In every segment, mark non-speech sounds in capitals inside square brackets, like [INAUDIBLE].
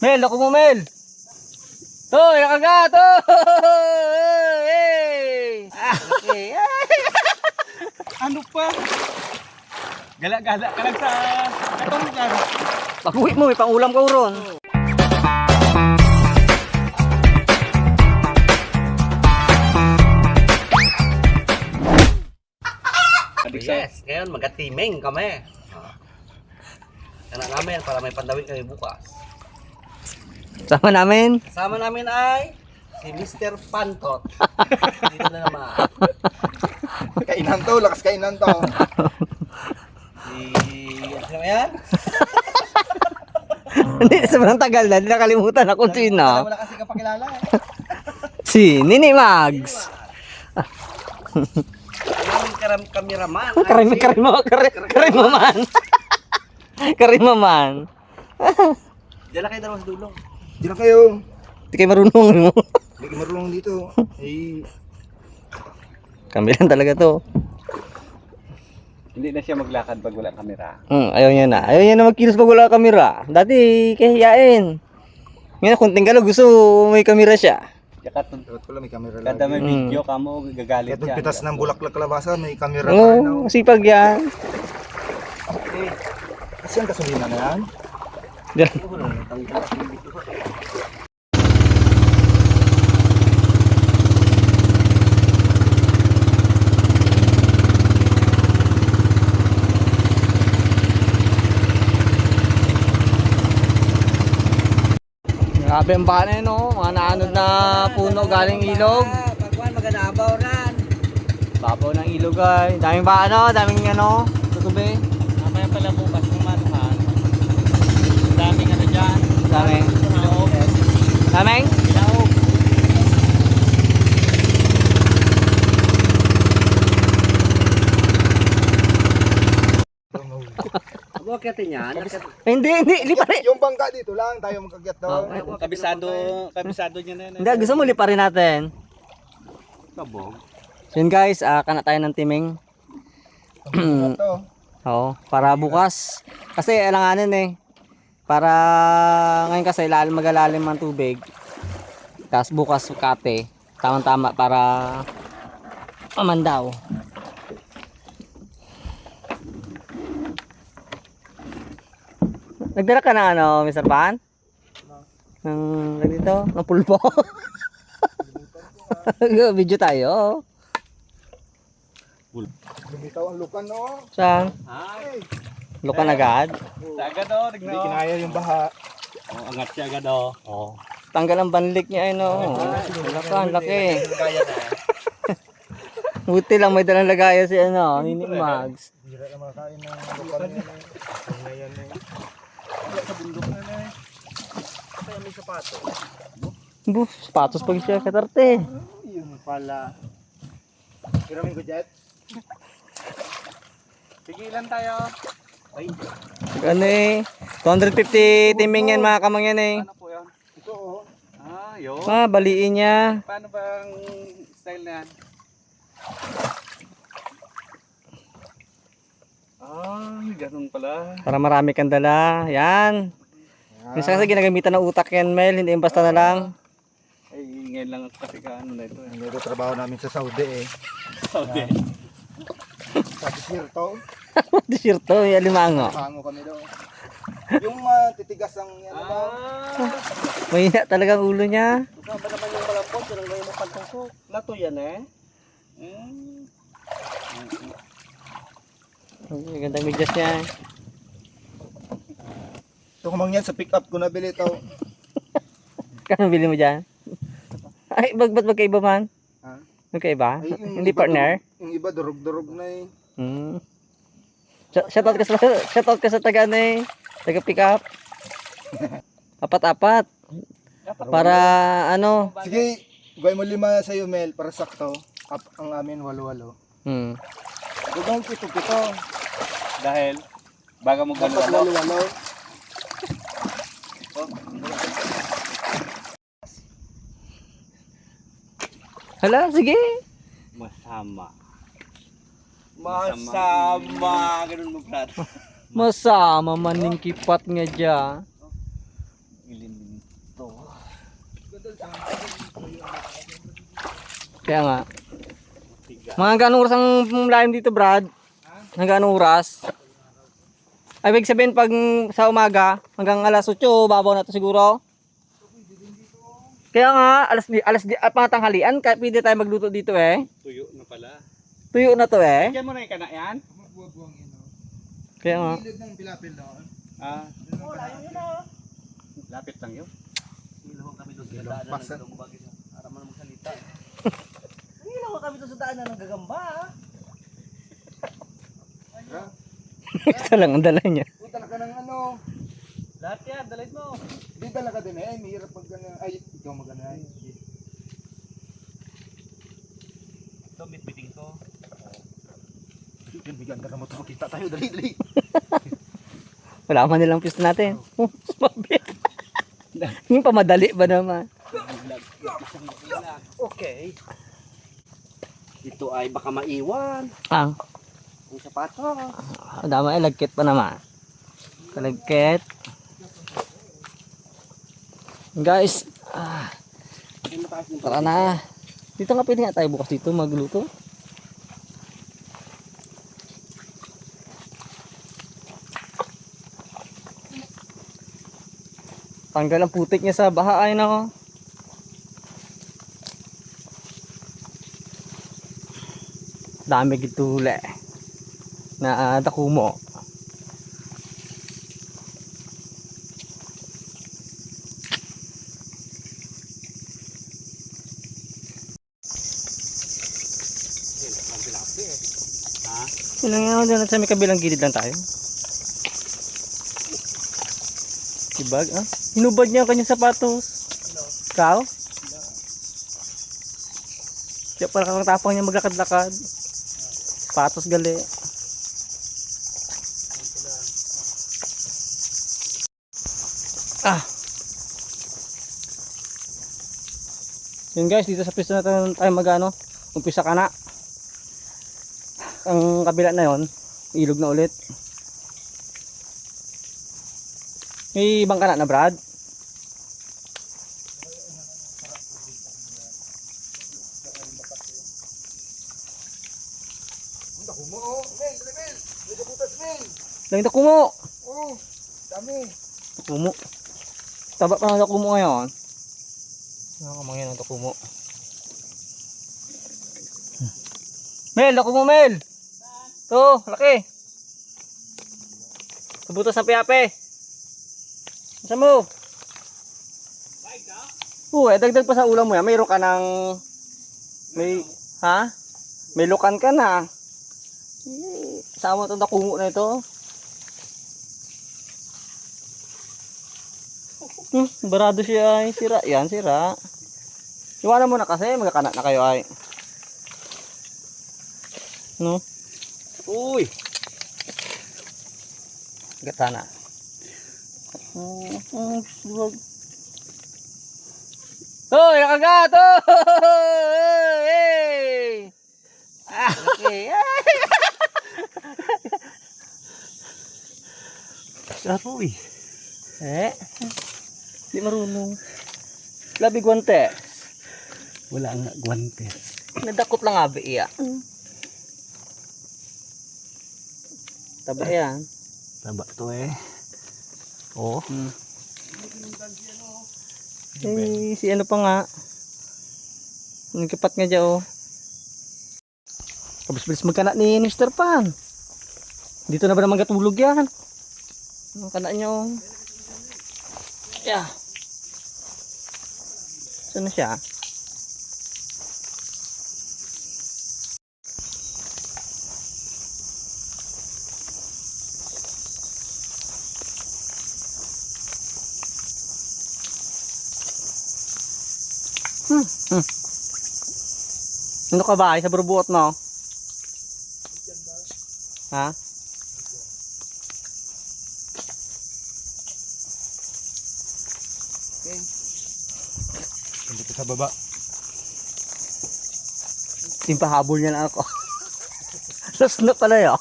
Mel, ako mo Mel. Oh, nakagat. Oh! Hey! [LAUGHS] Okay. Ano pa? Gala-gala ka lang sa katong lugar. Pag uwi mo, may pangulam ka uron. Yes, ngayon magatiming kami. Anak namin para may pandawin kami bukas. Sama namin. Kasama namin ay si Mr. Pantot. [LAUGHS] Dito na naman. Kainan to, lakas kainan to. Si... Ano yan? [LAUGHS] Hindi, sobrang tagal na. Hindi nakalimutan ako Wala sino. wala kasi kapakilala eh. [LAUGHS] Si Nini Mags. Ang karam kameraman. ay Karimi, si- karimo, kari- karimaman. karimaman. Diyan lang kayo dalawa sa dulo. Di kayo. Hindi kayo marunong. No? Hindi kayo marunong dito. Eh, Kami lang talaga to. hindi na siya maglakad pag wala kamera. Hmm, ayaw niya na. Ayaw niya na magkilos pag wala kamera. Dati, kahiyain. Ngayon, kunting galo, gusto may kamera siya. Tsaka Dapat pala may camera kada may Mm. video ka mo, gagalit Kaya siya. pitas ng bulaklak kalabasa, may camera Oo, pa rin. oh. oh, sipag yan. Kasi ang kasulina na yan. Grabe ang bana yun, oh. Mga naanod na puno galing ilog. Pagwan maganda abaw ran. Babaw ng ilog ay. Daming ba ano, daming ano, tutubi. Mamaya pala bukas ng manuhan. Daming ano dyan. Daming. Ilaog. Daming? Ilaog. Yan. Eh, hindi, hindi, liparin. Yung bangka dito lang, tayo magkagyat doon. Kabisado, kabisado niya na yan. Hindi, gusto mo liparin natin. Kabog. So yun guys, ah kana tayo ng timing. [CLEARS THROAT] Oo, para bukas. Kasi alanganin eh. Para ngayon kasi lalim magalalim ang tubig. Tapos bukas kate. Tama-tama para amandaw. Nagdala ka ng ano, Mr. Pan? Ng, ng dito, ng pulpo. [LAUGHS] Video tayo. Lumitaw ang lukan, no? Saan? Ay, Lukan agad? sa agad o, Hindi tignan o. kinaya yung baha. Oh, angat siya agad o. Oo. Tanggal ang banlik niya ay no. Laki, ang laki. Na. [LAUGHS] Buti lang may dalang lagaya si ano, Nini Mags. Hira na makakain ng lukan yan eh. Yung na yan eh. Sa bundok na na eh. Kaya may sapato. Bu, sapatos pag siya katarte. Yun pala. Hiramin ko, Jet. Tigilan tayo. Ano eh, 250 timing yan mga kamang yan eh. Ano po yan? Ito, oh. Ah, yun. Ah, baliin niya. Paano bang style na yan? Ah, ganun pala. Para marami kang dala. Yan. Minsan kasi ginagamitan ng utak yan, Mel. Hindi yung basta na lang. Ay, ngayon lang kasi ka ano na ito eh. Ang trabaho namin sa Saudi eh. Saudi. Sa desierto, T-shirt to, yung alimango. pango kami doon. Yung matitigas ang yan? Ah, Mahina talaga ang ulo niya. Kasama naman yung malambot. Yun ang gawin mo pagtusok. lato yan eh. Mm. Ang gandang medyas niya. Ito kumang yan sa pick up ko nabili ito. [LAUGHS] Kano bili mo dyan? Ay, bag, ba't magkaiba man? Ha? Magkaiba? Ay, Hindi iba partner? Yung iba durog-durog na eh. Hmm. Sh- Shoutout ka sa [LAUGHS] shoutout ka sa taga ano eh. Taga pick up. [LAUGHS] Apat-apat. Para ano? Sige, gawin mo lima sa iyo, Mel, para sakto. Up, ang amin, walo-walo. Hmm. Gagawin ko ito-pito. Dahil, baga mo gano'n. walo-walo. Hala, sige. Masama. Masama. Ganun mo, Brad. [LAUGHS] Masama man ning kipat nga dyan. Kaya nga. Mga ganong oras ang lalim dito, Brad? Hanggang anong oras? Ay, ibig sabihin pag sa umaga, hanggang alas 8, babaw na to siguro. Kaya nga, alas, di- alas, di- ah, pangatanghalian, kaya pwede tayo magluto dito eh. Tuyo na pala. Tuyo na to eh. Diyan mo na yung kana yan? Magbuwag-buwang yun. oh. Kaya nga. Gilid ng pilapil doon. Ah, Yun ang kana- lapit lang yun. Ilawang [LAUGHS] kami doon sa daanan Pasan. ng gagambag ito. Para man magsalita. Ilaw kami to sa daanan ng gagamba. Ha? Ito lang ang dala niya. Uy, dala ka ng ano. Lahat yan, dalhin mo. Di dala ka din eh. Mahirap pag gana. Ay, ikaw magana. Ay, Ito, bitbiting to. Yun, bigyan ka na mo ito. Makita tayo. Dali, dali. [LAUGHS] Wala man nilang pista natin. Oh, Sumabit. [LAUGHS] Yung pamadali ba naman? Okay. Ito ay baka maiwan. Ang, Ang sapato. ah, dama ay lagkit pa naman. Kalagkit. Guys, ah, tara na. Dito nga pwede nga tayo bukas dito magluto. Tanggal ang putik niya sa baha ay nako. Dami gitule na uh, dakumo. Yun lang yan, dyan sa may kabilang gilid lang tayo. Ibag, ah? Hinubad niya ang kanyang sapatos. Ikaw? Kaya para kang tapang niya maglakad-lakad. Sapatos gali. Ah! Yun guys, dito sa pista natin tayo magano. Umpisa ka na. Ang kabila na yon, ilog na ulit. May ibang kana na Brad? Mo. Lang na kumo. Oh, dami. Kumo. Taba pa ng kumo ngayon. Nakakamangyan ang kumo. Mel, nakumo Mel. To, laki. Kabutas ng piyape. Saan mo? Oo, eh, dagdag pa sa ulam mo yan. Mayroon ka ng... May... Ha? May lukan ka na. Sama itong nakumo na ito. [LAUGHS] Hmm, barado siya ay sira. Yan, sira. Iwanan mo na kasi, magkakanak na kayo ay. No? Uy! Gata na. Oh, oh, wag. Hoy, nakagat! Oh! Hey! Ah, okay. [LAUGHS] Aroy. Eh? Di marunong. Labi guante. Wala nga guwantes. Nadakot lang abi iya. Taba yan. Taba to eh. Oh. Eh, si ano pa nga. Nagkapat nga dyan oh. Kabis-bilis magkana ni Mr. Pan. Dito na ba naman gatulog yan? Ang kana nyo. Yeah. Saan na siya? Hmm. Ano ka ba? Ay, sa burbuot mo? Ha? Dito sa baba. Simpahabol niya lang ako. [LAUGHS] Tapos na pala yun.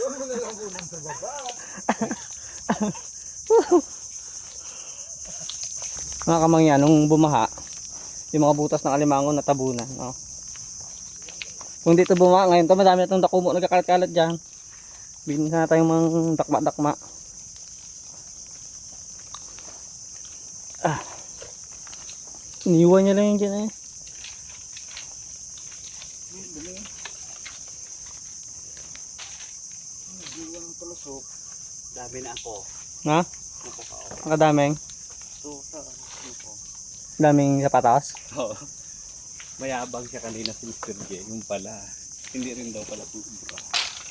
Doon mo na lang [LAUGHS] kunin sa baba. Mga kamangyan, nung bumaha, yung mga butas ng alimango natabunan. No? Kung dito bumaha ngayon, to madami na itong dakumo nagkakalat-kalat dyan. Bigyan na tayong mga dakma-dakma. Ah. Iniwan niya lang yun dyan eh. Dami na ako. Ha? Oh. Nakadaming. So, sa ano ko. Daming sapatos. Oo. Mayabang siya kanina si Mr. J. Yung pala. Hindi rin daw pala kubra.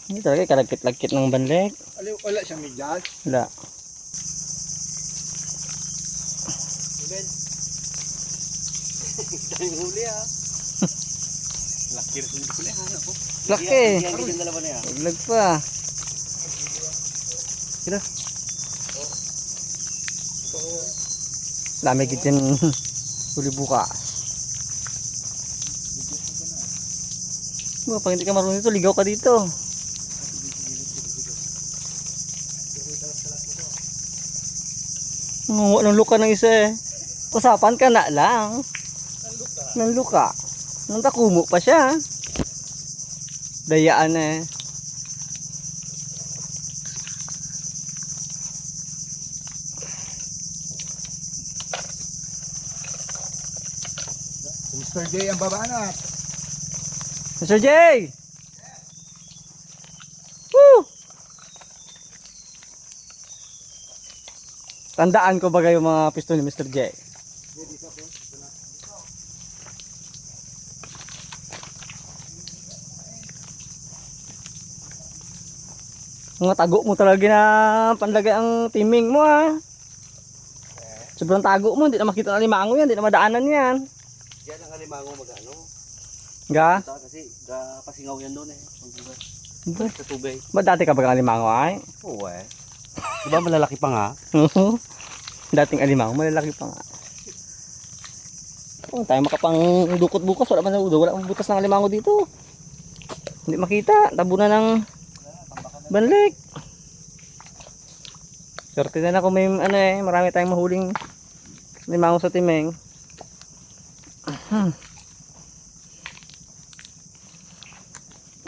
Hindi talaga, kalagkit-lagkit ng banlik. Aliw, wala siyang medyas. Wala. Tayong [LAUGHS] huli ah. [LAUGHS] Laki rin yung huli ha. Ako. Laki. Yan, yan, dalawa na yan. Naglag pa. Gid yan [LAUGHS] huli bukas. Mga pag hindi ka marunong dito, ligaw ka dito. Nguha ng luka ng isa eh. Usapan ka na lang. Ng luka. Nang takumo pa siya. Dayaan eh. Mr. J ang babanat. Mr. J! Woo! Tandaan ko ba yung mga piston ni Mr. J? Mga tago mo talaga na panlagay ang timing mo ha. Sobrang tago mo, hindi na makita ng limango yan, hindi na madaanan yan. Yan ang alimango mag-ano. Ga? Kasi ga pasingaw yan doon eh. Ba, Sa tubig. ba dati ka ba limango ay? Oo eh. Diba malalaki pa nga? Oo. Dating alimango, malalaki pa nga. Oh, tayo makapang dukot bukas, wala man wala man butas ng alimango dito. Hindi makita, tabunan ng banlik. Swerte na na kung may ano eh, marami tayong mahuling limango sa timeng. Hmm.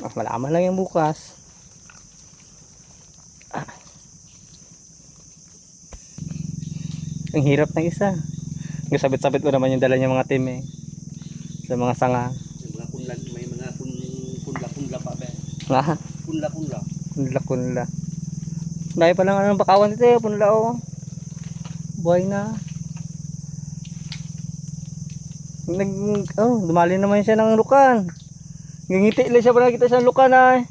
Ah, malaman lang yung bukas. Ang hirap ng isa. Yung sabit-sabit ko naman yung dala niya mga team eh. Sa mga sanga. May mga kunlan, may mga kun, kunla-kunla pa be. Nga, Kunla-kunla. kunla kunla. Dahil pa lang ano, bakawan dito eh, punla oh. Buhay na. Nag, oh, dumali naman siya ng lukan. Ngingiti lang siya pa nakita siya ng lukan ay.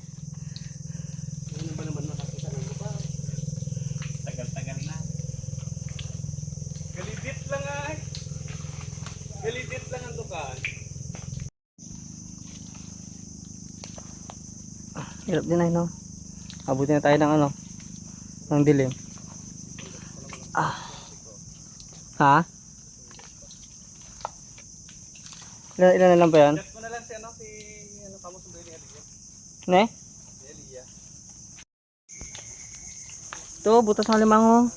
Tagal-tagal na. Galidit lang ay. Galidit lang ang lukan. Hirap din ay no. Abutin na tayo ng ano. Ng dilim. Ah. Ha? Ilan, ilan na lang ba yan? Chat ko na lang si ano, si ano kamo sa ni Elia. Ne? Si Elia. Ito, butas ng limango.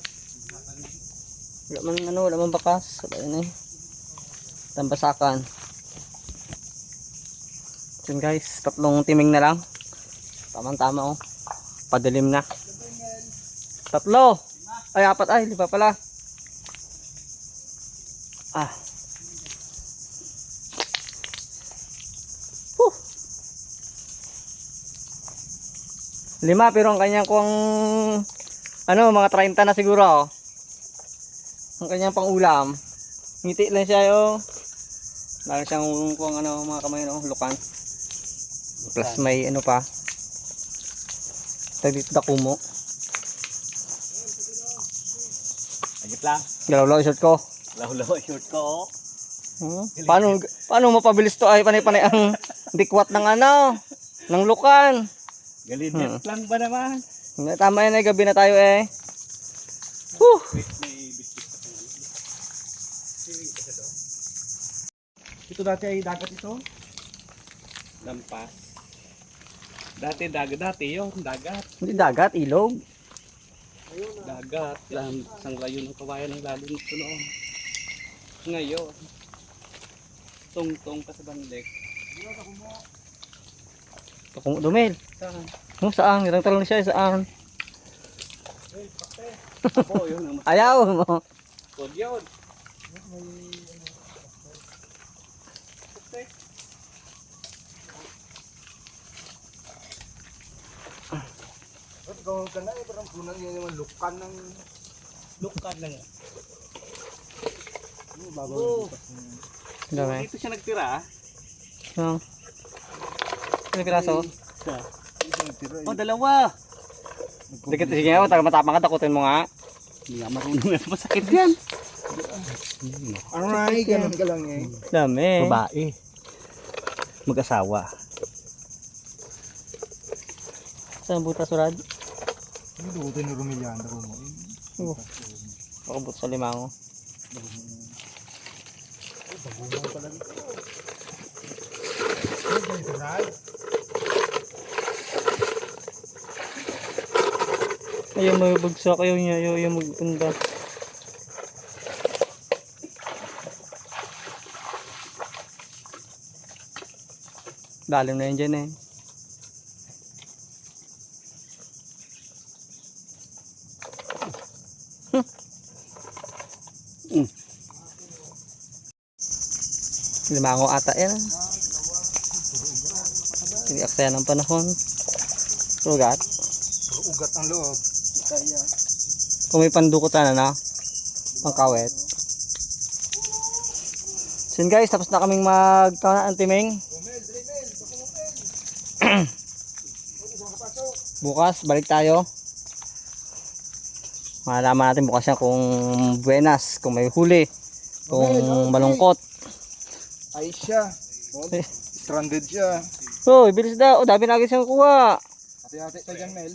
Wala man ano, wala man bakas. Wala yun eh. Tambasakan. Yun guys, tatlong timing na lang. Tamang-tama oh. Padilim na. Tatlo! Ay, apat ay, lima pala. Ah. Lima pero ang kanyang kuwang ano, mga 30 na siguro. oh. Ang kanyang pangulam. Ngiti lang siya yo. Lalo siyang kuwang ano, mga kamay no, lukan. Plus may ano pa. Tag dito dakumo. Agit lang. Galaw-law shirt ko. Law-law short ko oh. Hmm? Paano paano mapabilis to ay panay-panay ang [LAUGHS] dikwat ng ano, ng lukan. Galidit lang ba naman? Tama yan ay gabi na tayo eh. Whew. Ito dati ay dagat ito. Lampas. Dati dagat, dati yun, dagat. Hindi dagat, ilog. Dagat. Lang, isang layo ng kawayan ng lalim nito noon. Ngayon, tungtong pa sa banlik. Kung dumil. Saan? No, saan? Irang talon siya, saan? Ayaw mo. good yun. Ba't gawin ka na eh, parang punan yun yung lukan ng Lukan lang. butas niya. Dami. Dito siya nagtira. ah. No. Ano piraso? Isa. Oh, dalawa. Dikit, sige nga, taga matapang ka, takutin mo nga. Hindi nga marunong yan. Masakit yan. Aray, ganun ka lang eh. Dami. Babae. Mag-asawa. Saan butas, Rad? Hindi dugutin ni Romiliano ko mo. Oh. Pakabot sa limango. Ayaw magbagsak, ayaw niya, ayaw, ayaw magpunta. Lalim na yun dyan eh. Limango ata yan. ah. Hindi aksaya ng panahon. Rugat. Puro ugat ang loob. Kaya. Kung may pandukot sana na. Pangkawet. So yun guys, tapos na kaming magkauna ng timing. [CLEARS THROAT] bukas, balik tayo. Malalaman natin bukas yan kung buenas, kung may huli, kung malungkot. Ay siya. Oh, Eh. stranded siya. Oh, bilis daw. Oh, dami na agad siyang kuha. Hati-hati tayo dyan, Mel.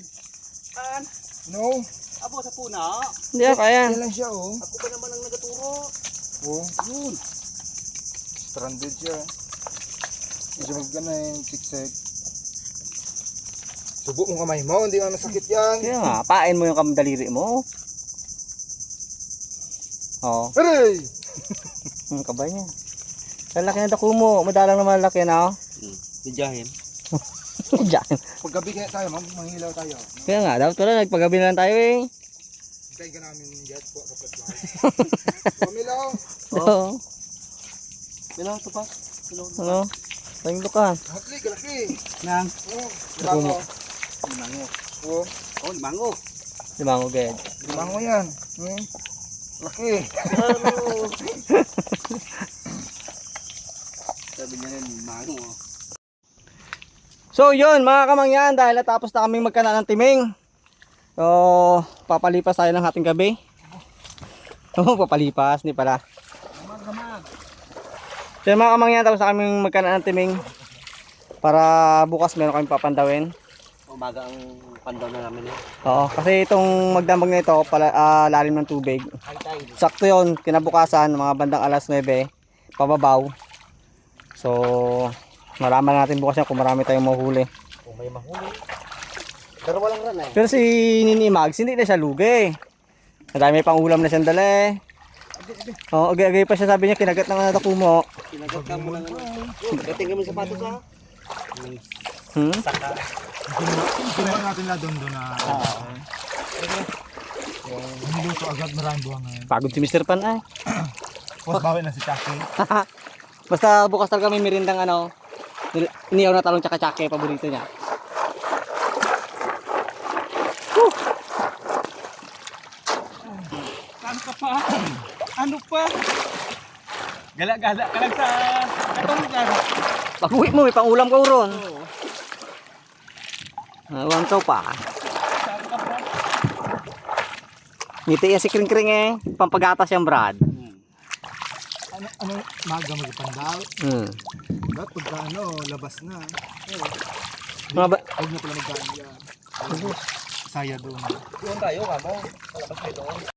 No. Abo sa puna. Hindi ah, kaya. Yan lang siya, oh. Ako ba naman ang nagaturo? Oh, Yun. stranded siya. Medyo magana yung siksik. Subo mo kamay mo, hindi nga masakit yan. Kaya nga, pain mo yung kamdaliri mo. Oo. Oh, Aray! ang kabay niya. Lalaki na dako mo. Madalang na malaki na. Oh. Bidyahin. [LAUGHS] Diyan. Paggabi kaya tayo, mang manghilaw tayo. Kaya nga, dapat wala. Nagpagabi na lang tayo eh. Hintay ka namin jet po kapag [LAUGHS] bahay. Pumilaw! Oo. Bilang ito pa. Bilang Ano? Tayong lukan. Hakli, galaki. Nang. Oh, limango. Limango. Oh, Oh, limango. Limango bed. limango yan. Hmm? Laki. [LAUGHS] Sabi niya rin, limango. Oh. So yun mga kamangyan dahil natapos na kaming magkana ng timing. So papalipas tayo ng hating gabi. [LAUGHS] Oo papalipas, hindi pala. So yun, mga kamangyan tapos na kaming magkana ng timing. Para bukas meron kaming papandawin. Umaga ang pandaw na namin eh. Oo, kasi itong magdamag na ito pala, ah, lalim ng tubig. Sakto yun, kinabukasan, mga bandang alas 9, pababaw. So, malaman natin bukas yan kung marami tayong mahuli. Kung may mahuli. Pero walang ran eh. Pero si Nini Mags, hindi na siya lugi. Madami pang ulam na siyang dala eh. Oo, agay-agay pa siya sabi niya, kinagat ng anak mo. Kinagat ka mo lang. Yun, Gating kami sa sapatos ha. Hmm? Kinuha natin la doon doon na. Niluto agad maraming buwang ngayon. Pagod si Mr. Pan ay. Tapos bawi na si Chucky. [LAUGHS] Basta bukas talaga may merindang ano, iniyaw na talong tsaka tsake, paborito niya. Ano ka pa? Ano pa? Gala-gala ka lang sa katong lugar. Pag uwi mo, may pangulam ka uron. Oo. Nawang ka pa. Saan ka pa? Ngiti yan si Kring Kring eh. Pampagatas yung Brad. Hmm. Ano, ano, maga magpandal. Hmm. Dapat pagka ano, labas na. Mga ba- Huwag na pala magkain yan. Saya doon. Doon tayo kamo. Wala ka doon.